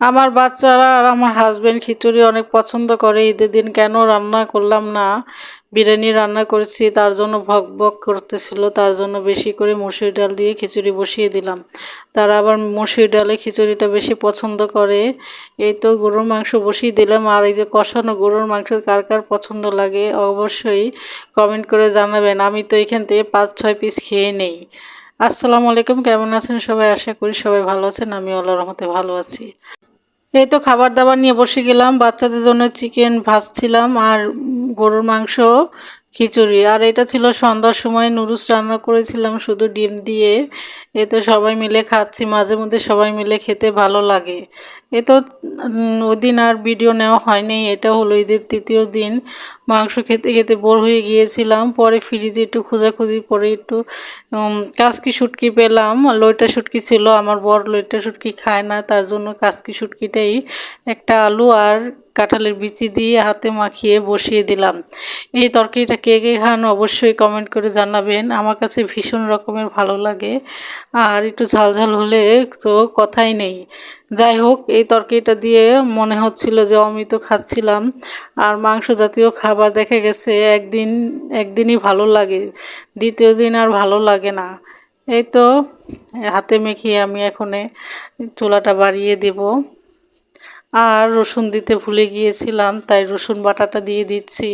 আমার বাচ্চারা আর আমার হাজব্যান্ড খিচুড়ি অনেক পছন্দ করে। ঈদের দিন কেন রান্না করলাম না? বিরিয়ানি রান্না করেছি, তার জন্য ভক ভক করতেছিল, তার জন্য বেশি করে মসুর ডাল দিয়ে খিচুড়ি বসিয়ে দিলাম। তারা আবার মসুর ডালে খিচুড়িটা বেশি পছন্দ করে। এই তো গরুর মাংস বসিয়ে দিলাম। আর এই যে কষানো গরুর মাংস কার কার পছন্দ লাগে অবশ্যই কমেন্ট করে জানাবেন। আমি তো এখান থেকে পাঁচ, ছয় পিস খেয়ে নেই। আসসালামু আলাইকুম, কেমন আছেন সবাই? আশা করি সবাই ভালো আছেন। আমি আল্লাহর রহমতে ভালো আছি। এই তো খাবার দাবার নিয়ে বসে গেলাম। বাচ্চাদের জন্য চিকেন ভাজছিলাম আর গরুর মাংস খিচুড়ি। আর এটা ছিল সন্ধ্যার সময়, নুডলস রান্না করেছিলাম শুধু ডিম দিয়ে। এ তো সবাই মিলে খাচ্ছি, মাঝে মধ্যে সবাই মিলে খেতে ভালো লাগে। এ তো ওদিন আর ভিডিও নেওয়া হয়নি, এটা হলো ঈদের তৃতীয় দিন। মাংস খেতে খেতে বোর হয়ে গিয়েছিলাম, পরে ফ্রিজে একটু খোঁজাখুঁজি পরে একটু কাসকি শুটকি পেলাম। লইটা শুটকি ছিল, আমার বড় লইটা শুটকি খায় না, তার জন্য কাসকি শুটকিটাই, একটা আলু আর কাঁঠালের বিচি দিয়ে হাতে মাখিয়ে বসিয়ে দিলাম। এই তরকারিটা কে কে খান অবশ্যই কমেন্ট করে জানাবেন। আমার কাছে ভীষণ রকমের ভালো লাগে। আর একটু ঝালঝাল হলে তো কথাই নেই। যাই হোক, এই তরকারিটা দিয়ে মনে হচ্ছিল যে অমিত খাচ্ছিলাম। আর মাংস জাতীয় খাবার দেখা গেছে একদিন, একদিনই ভালো লাগে। দ্বিতীয় দিন আর ভালো লাগে না। এই তো, হাতে মেখিয়ে আমি এখনে চুলাটা বাড়িয়ে দেব। আর রসুন দিতে ভুলে গিয়েছিলাম, তাই রসুন বাটাটা দিয়ে দিচ্ছি।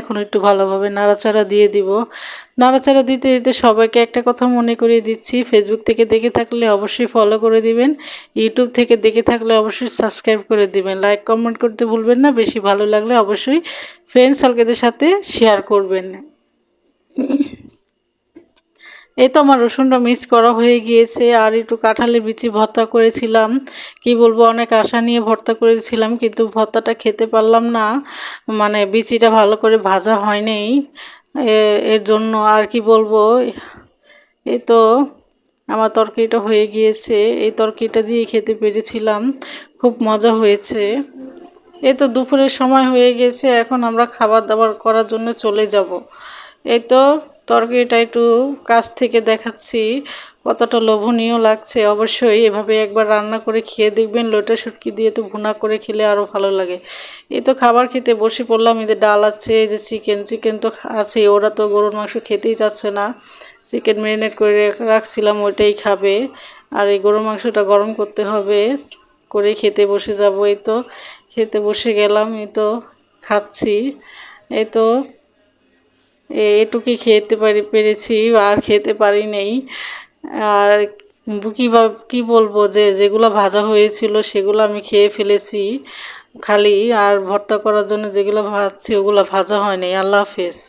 এখন একটু ভালোভাবে নাড়াচাড়া দিয়ে দিব। নাড়াচাড়া দিতে দিতে সবাইকে একটা কথা মনে করিয়ে দিচ্ছি ফেসবুক থেকে দেখে থাকলে অবশ্যই ফলো করে দিবেন ইউটিউব থেকে দেখে থাকলে অবশ্যই সাবস্ক্রাইব করে দিবেন। লাইক কমেন্ট করতে ভুলবেন না, বেশি ভালো লাগলে অবশ্যই ফ্রেন্ড সার্কেলের সাথে শেয়ার করবেন। এই তো আমার রসুনটা মিক্স করা হয়ে গিয়েছে, আর একটু কাঁঠালের বিচি ভর্তা করেছিলাম। কি বলব, অনেক আশা নিয়ে ভর্তা করেছিলাম, কিন্তু ভর্তাটা খেতে পারলাম না। মানে বিচিটা ভালো করে ভাজা হয়নি। এর জন্য আর কি বলব, এই তো আমার তরকারিটা হয়ে গিয়েছে। এই তরকারিটা দিয়ে খেতে পেরেছিলাম, খুব মজা হয়েছে। এই তো দুপুরের সময় হয়ে গেছে, এখন আমরা খাবার দাবার করার জন্য চলে যাব। এই তো তরকারিটা একটু কাছ থেকে দেখাচ্ছি, কতটা লোভনীয় লাগছে। অবশ্যই এভাবে একবার রান্না করে খেয়ে দেখবেন, লোটা শুটকি দিয়ে তো ভুনা করে খেলে আরও ভালো লাগে। এই তো খাবার খেতে বসে পড়লাম যে ডাল আছে যে চিকেন চিকেন তো আছে, ওরা তো গরুর মাংস খেতেই চাচ্ছে না। চিকেন ম্যারিনেট করে রাখছিলাম, ওইটাই খাবে। আর এই গরুর মাংসটা গরম করতে হবে, করে খেতে বসে যাব, এই তো। খেতে বসে গেলাম, এই তো খাচ্ছি। এই তো এটুকুই খেতে পারি, পেরেছি, আর খেতে পারি নেই। আর কী বা, কী বলব যে, যেগুলো ভাজা হয়েছিল সেগুলো আমি খেয়ে ফেলেছি খালি। আর ভর্তা করার জন্য যেগুলো ভাজছি ওগুলো ভাজা হয়নি। আল্লাহ হাফেজ।